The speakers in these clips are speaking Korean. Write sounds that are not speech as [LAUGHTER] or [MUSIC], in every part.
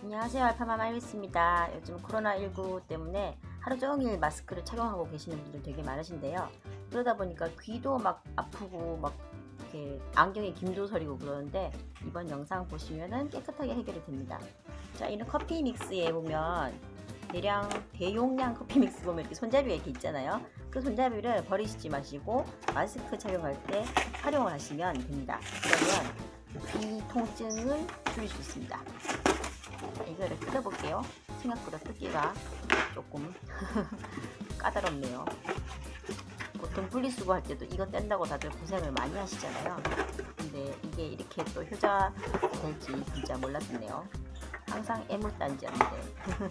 안녕하세요 알파마마 일리스입니다. 요즘 코로나19 때문에 하루 종일 마스크를 착용하고 계시는 분들 되게 많으신데요. 그러다 보니까 귀도 막 아프고 막 이렇게 안경에 김도 서리고 그러는데 이번 영상 보시면은 깨끗하게 해결이 됩니다. 자, 이런 커피 믹스에 보면 대량 대용량 커피 믹스 보면 이렇게 손잡이가 이렇게 있잖아요. 그 손잡이를 버리시지 마시고 마스크 착용할 때 활용을 하시면 됩니다. 그러면 귀 통증을 줄일 수 있습니다. 이거를 뜯어볼게요. 생각보다 뜯기가 조금 [LAUGHS] 까다롭네요. 보통 분리수거 할 때도 이거 뗀다고 다들 고생을 많이 하시잖아요. 근데 이게 이렇게 또 효자 될지 진짜 몰랐네요. 항상 애물단지였는데. [LAUGHS]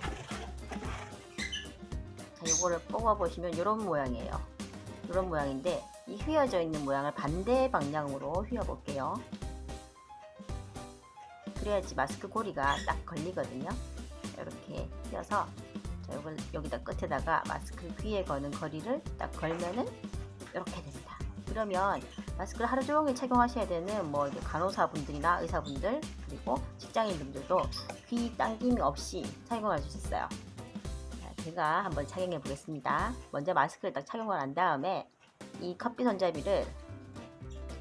자, 요거를 뽑아보시면 이런 모양이에요. 이런 모양인데 이 휘어져 있는 모양을 반대 방향으로 휘어볼게요. 그래야지 마스크 고리가 딱 걸리거든요. 이렇게 자, 요걸 여기다 끝에다가 마스크 귀에 거는 거리를 딱 걸면은 이렇게 됩니다. 그러면 마스크를 하루 종일 착용하셔야 되는 뭐 간호사분들이나 의사분들 그리고 직장인분들도 귀 당김이 없이 착용할 수 있어요. 자, 제가 한번 착용해 보겠습니다. 먼저 마스크를 딱 착용을 한 다음에 이 커피 손잡이를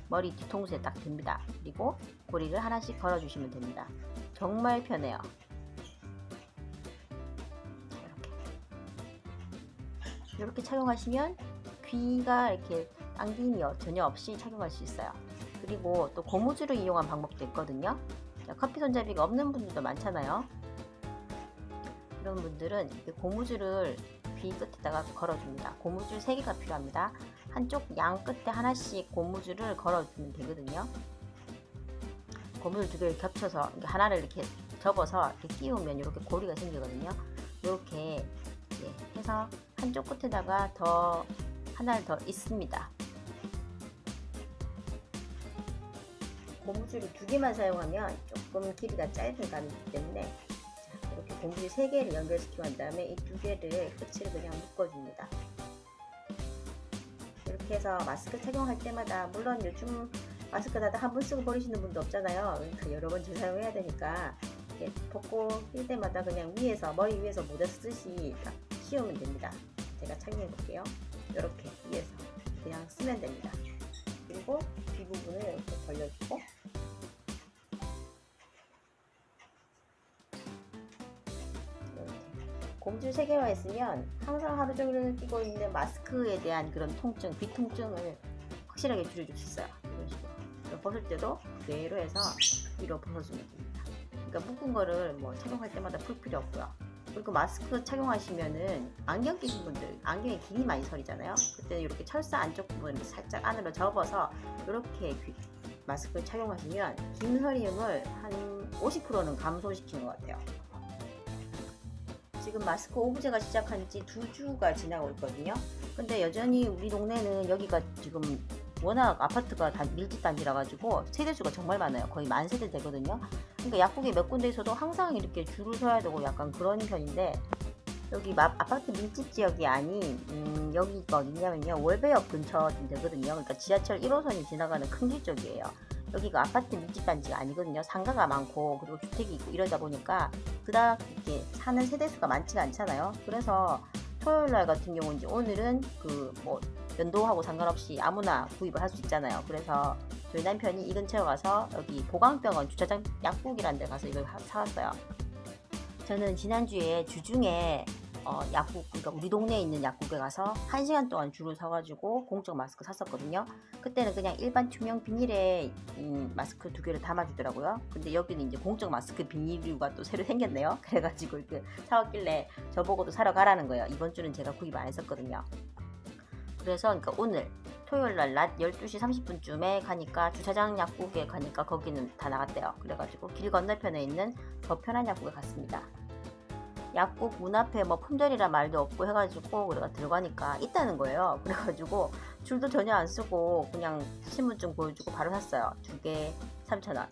머리 뒤통수에 딱 댑니다. 그리고 고리를 하나씩 걸어주시면 됩니다. 정말 편해요. 이렇게. 이렇게 착용하시면 귀가 이렇게 당김이 전혀 없이 착용할 수 있어요. 그리고 또 고무줄을 이용한 방법도 있거든요. 자, 커피 손잡이가 없는 분들도 많잖아요. 그런 분들은 이 고무줄을 귀 끝에다가 걸어줍니다. 고무줄 3개가 필요합니다. 한쪽 양 끝에 하나씩 고무줄을 걸어주면 되거든요. 고무줄 두 개를 겹쳐서 하나를 이렇게 접어서 이렇게 끼우면 이렇게 고리가 생기거든요. 이렇게 해서 한쪽 끝에다가 더 하나를 더 있습니다. 고무줄을 두 개만 사용하면 조금 길이가 짧은 감이 있기 때문에 자, 이렇게 고무줄 세 개를 연결시키고 한 다음에 이 두 개를 끝을 그냥 묶어줍니다. 이렇게 해서 마스크 착용할 때마다 물론 요즘 마스크 다들 한 번 쓰고 버리시는 분도 없잖아요. 그러니까 여러 번 재사용해야 되니까 이렇게 벗고 낄 때마다 그냥 위에서 머리 위에서 모자 쓰듯이 딱 씌우면 됩니다. 제가 착용해 볼게요. 이렇게 위에서 그냥 쓰면 됩니다. 그리고 뒷부분을 이렇게 벌려주고 고무줄 3개가 있으면 항상 하루 종일 끼고 있는 마스크에 대한 그런 통증, 귀 통증을 확실하게 줄여줄 수 있어요. 벗을 때도 그대로 해서 위로 벗어주면 됩니다. 그러니까 묶은 거를 뭐 착용할 때마다 풀 필요 없고요. 그리고 마스크 착용하시면은 안경 끼신 분들 안경에 김이 많이 서리잖아요. 그때 이렇게 철사 안쪽 부분 살짝 안으로 접어서 이렇게 귀- 마스크를 착용하시면 김 서림을 한 50%는 감소시키는 것 같아요. 지금 마스크 오브제가 시작한 지 두 주가 지나고 있거든요. 근데 여전히 우리 동네는 여기가 지금 워낙 아파트가 다 밀집 단지라 가지고 세대수가 정말 많아요. 거의 만 세대 되거든요. 그러니까 약국에 몇 군데에서도 항상 이렇게 줄을 서야 되고 약간 그런 편인데 여기 마- 아파트 밀집 지역이 아닌 음, 여기가 어디냐면요 월배역 근처쯤 되거든요. 그러니까 지하철 1호선이 지나가는 큰 길 쪽이에요. 여기가 아파트 밀집 단지가 아니거든요. 상가가 많고 그리고 주택이 있고 이러다 보니까 그닥 이렇게 사는 세대 수가 많지가 않잖아요. 그래서 토요일 날 같은 경우 이제 오늘은 그뭐 연도하고 상관없이 아무나 구입을 할 수 있잖아요. 그래서 저희 남편이 이 근처에 가서 여기 보강병원 주차장 약국이라는 데 가서 이걸 하- 사왔어요. 저는 지난주에 주중에 어, 약국, 그러니까 우리 동네에 있는 약국에 가서 1시간 동안 줄을 서가지고 공적 마스크 샀었거든요. 그때는 그냥 일반 투명 비닐에 음, 마스크 두 개를 담아주더라고요. 근데 여기는 이제 공적 마스크 비닐류가 또 새로 생겼네요. [LAUGHS] 그래가지고 이렇게 사왔길래 저보고도 사러 가라는 거예요. 이번 주는 제가 구입 안 했었거든요. 그래서 그러니까 오늘 토요일 날 낮 12시 30분쯤에 가니까 주차장 약국에 가니까 거기는 다 나갔대요. 그래가지고 길 건너편에 있는 더 편한 약국에 갔습니다. 약국 문 앞에 뭐 품절이라 말도 없고 해가지고 우리가 들어가니까 있다는 거예요. [LAUGHS] 그래가지고 줄도 전혀 안 쓰고 그냥 신분증 보여주고 바로 샀어요. 두 개 3,000원.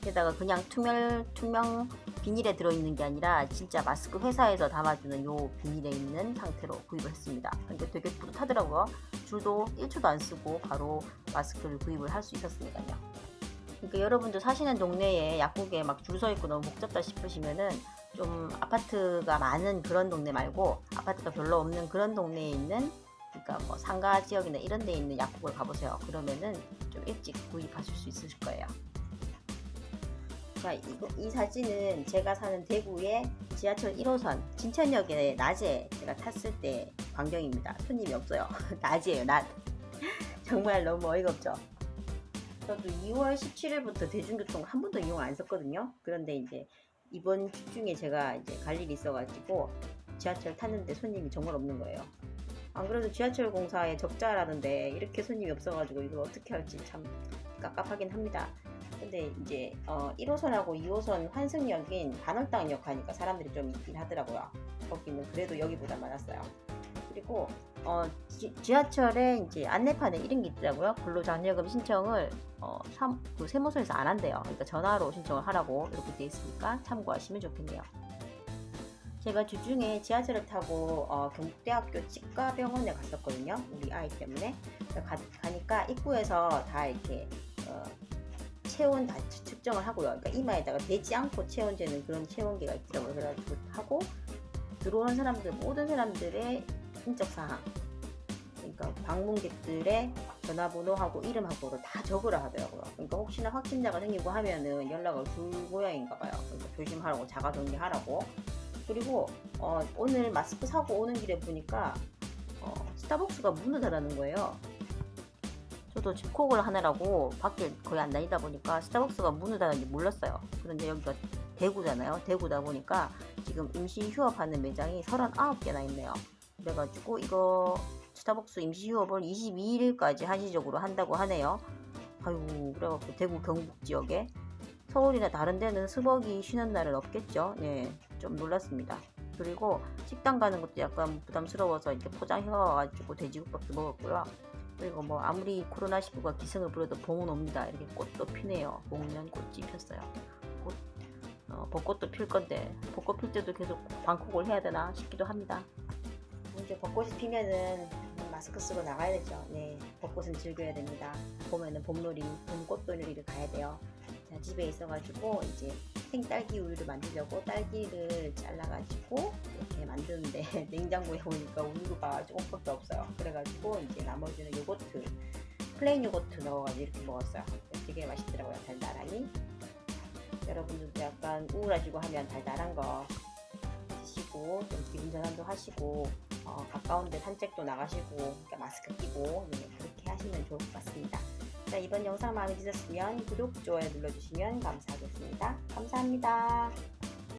게다가 그냥 투명, 투명 비닐에 들어있는 게 아니라 진짜 마스크 회사에서 담아주는 요 비닐에 있는 상태로 구입을 했습니다. 근데 되게 뿌듯하더라고요. 줄도 1초도 안 쓰고 바로 마스크를 구입을 할 수 있었으니까요. 그러니까 여러분도 사시는 동네에 약국에 막 줄 서 있고 너무 복잡다 싶으시면은 좀 아파트가 많은 그런 동네 말고 아파트가 별로 없는 그런 동네에 있는 그러니까 뭐 상가 지역이나 이런 데 있는 약국을 가보세요. 그러면은 좀 일찍 구입하실 수 있으실 거예요. 자, 이거, 이 사진은 제가 사는 대구의 지하철 1호선 진천역에 낮에 제가 탔을 때 광경입니다. 손님이 없어요. [LAUGHS] 낮이에요, 낮. [LAUGHS] 정말 너무 어이가 없죠. 저도 2월 17일부터 대중교통 한 번도 이용 안 했었거든요. 그런데 이제 이번 주 중에 제가 이제 갈 일이 있어가지고 지하철 탔는데 손님이 정말 없는 거예요. 안 그래도 지하철 공사에 적자라는데 이렇게 손님이 없어가지고 이걸 어떻게 할지 참 깝깝하긴 합니다. 근데 이제 어, 1호선하고 2호선 환승역인 반월당역 가니까 사람들이 좀 있긴 하더라고요. 거기는 그래도 여기보다 많았어요. 그리고 어, 지, 지하철에 이제 안내판에 이런 게 있더라고요. 근로장려금 신청을 어, 삼, 그 세무서에서 안 한대요. 그러니까 전화로 신청을 하라고 이렇게 돼 있으니까 참고하시면 좋겠네요. 제가 주중에 지하철을 타고 어, 경북대학교 치과병원에 갔었거든요. 우리 아이 때문에 가, 가니까 입구에서 다 이렇게 어, 체온 다 측- 측정을 하고요. 그러니까 이마에다가 대지 않고 체온 재는 그런 체온계가 있더라고요. 그래가지고 하고 들어오는 사람들 모든 사람들의 인적 사항 그러니까 방문객들의 전화번호하고 이름하고를 다 적으라 하더라고요. 그러니까 혹시나 확진자가 생기고 하면은 연락을 줄 모양인가 봐요. 그러니까 조심하라고 자가 격리하라고. 그리고 어, 오늘 마스크 사고 오는 길에 보니까 어, 스타벅스가 문을 닫아는 거예요. 저도 집콕을 하느라고 밖에 거의 안 다니다 보니까 스타벅스가 문을 닫았는지 몰랐어요. 그런데 여기가 대구잖아요. 대구다 보니까 지금 임시 휴업하는 매장이 39개나 있네요. 그래가지고 이거 스타벅스 임시 휴업을 22일까지 한시적으로 한다고 하네요. 아유, 그래갖고 대구 경북 지역에 서울이나 다른 데는 스벅이 쉬는 날은 없겠죠. 네, 좀 놀랐습니다. 그리고 식당 가는 것도 약간 부담스러워서 이렇게 포장해 와가지고 돼지국밥도 먹었고요. 그리고 뭐 아무리 코로나19가 기승을 부려도 봄은 옵니다. 이렇게 꽃도 피네요. 목련 꽃이 폈어요. 꽃, 어, 벚꽃도 필 건데 벚꽃 필 때도 계속 방콕을 해야 되나 싶기도 합니다. 이제 벚꽃이 피면은 마스크 쓰고 나가야 되죠. 네, 벚꽃은 즐겨야 됩니다. 봄에는 봄놀이, 봄 꽃놀이를 가야 돼요. 자, 집에 있어가지고 이제 생딸기 우유를 만들려고 딸기를 잘라가지고 이렇게 만드는데 [LAUGHS] 냉장고에 보니까 우유가 조금밖에 없어요. 그래가지고 이제 나머지는 요거트, 플레인 요거트 넣어가지고 이렇게 먹었어요. 되게 맛있더라고요. 달달하니. 여러분들도 약간 우울하시고 하면 달달한 거 드시고 좀 기분 전환도 하시고 어, 가까운 데 산책도 나가시고 마스크 끼고 네, 그렇게 하시면 좋을 것 같습니다. 자, 이번 영상 마음에 드셨으면 구독, 좋아요 눌러주시면 감사하겠습니다. 감사합니다.